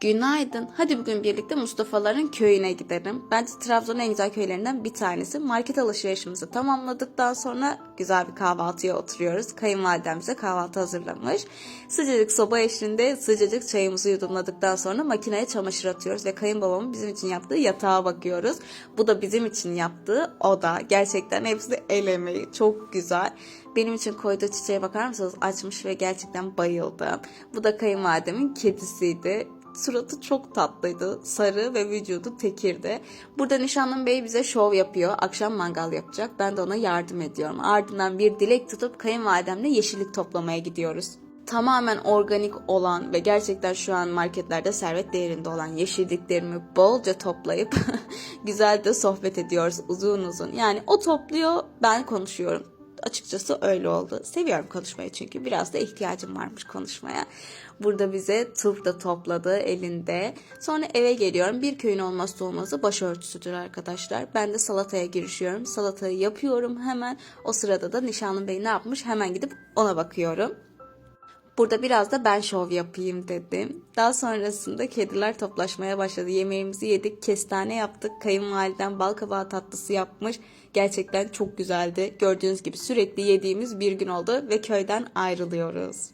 Günaydın. Hadi bugün birlikte Mustafa'ların köyüne gidelim. Bence Trabzon'un en güzel köylerinden bir tanesi. Market alışverişimizi tamamladıktan sonra güzel bir kahvaltıya oturuyoruz. Kayınvalidem bize kahvaltı hazırlamış. Sıcacık soba eşliğinde sıcacık çayımızı yudumladıktan sonra makineye çamaşır atıyoruz. Ve kayınbabamın bizim için yaptığı yatağa bakıyoruz. Bu da bizim için yaptığı oda. Gerçekten hepsi el emeği. Çok güzel. Benim için koyduğu çiçeğe bakar mısınız? Açmış ve gerçekten bayıldım. Bu da kayınvalidemin kedisiydi. Suratı çok tatlıydı. Sarı ve vücudu tekirdi. Burada nişanlım bey bize şov yapıyor. Akşam mangal yapacak. Ben de ona yardım ediyorum. Ardından bir dilek tutup kayınvalidemle yeşillik toplamaya gidiyoruz. Tamamen organik olan ve gerçekten şu an marketlerde servet değerinde olan yeşilliklerimi bolca toplayıp güzel de sohbet ediyoruz uzun uzun. Yani o topluyor ben konuşuyorum açıkçası öyle oldu. Seviyorum konuşmayı çünkü biraz da ihtiyacım varmış konuşmaya. Burada bize turp da topladı elinde. Sonra eve geliyorum. Bir köyün olmazsa olmazı başörtüsüdür arkadaşlar. Ben de salataya girişiyorum. Salatayı yapıyorum hemen. O sırada da nişanlım bey ne yapmış hemen gidip ona bakıyorum. Burada biraz da ben şov yapayım dedim. Daha sonrasında kediler toplaşmaya başladı. Yemeğimizi yedik, kestane yaptık. Kayınvaliden bal kabağı tatlısı yapmış. Gerçekten çok güzeldi. Gördüğünüz gibi sürekli yediğimiz bir gün oldu ve köyden ayrılıyoruz.